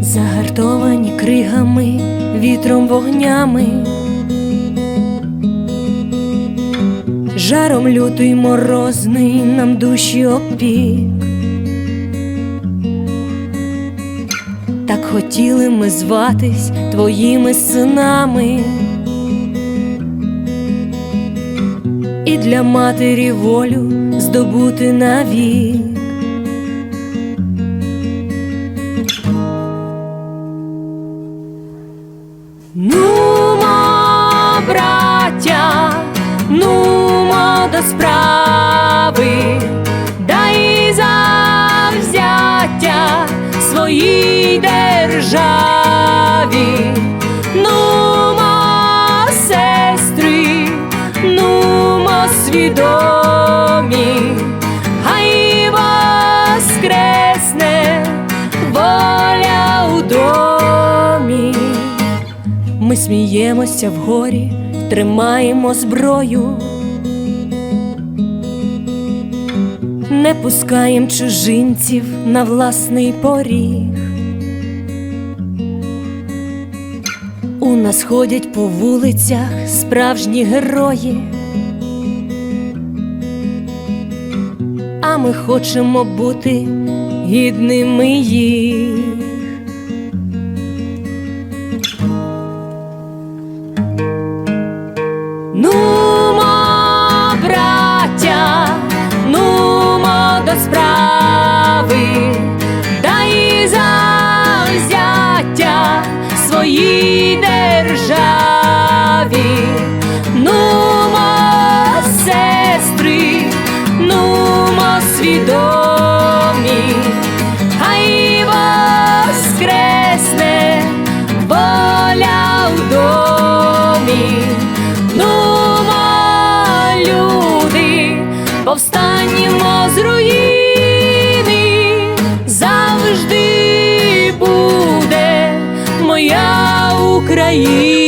Загартовані кригами, вітром вогнями, жаром лютий морозний нам душі опік. Так хотіли ми зватись твоїми синами, і для матері волю здобути навік. Нумо, браття, своїй державі, нумо, сестри, нумо свідомі, хай воскресне воля у домі. Ми сміємося вгорі, тримаємо зброю, не пускаєм чужинців на власний поріг. У нас ходять по вулицях справжні герої, а ми хочемо бути гідними їх. Своїй державі, нумо, сестри, нумо свідомі, хай воскресне воля у домі. Нумо, люди, повстанемо з руїни, завжди буде моя Україна.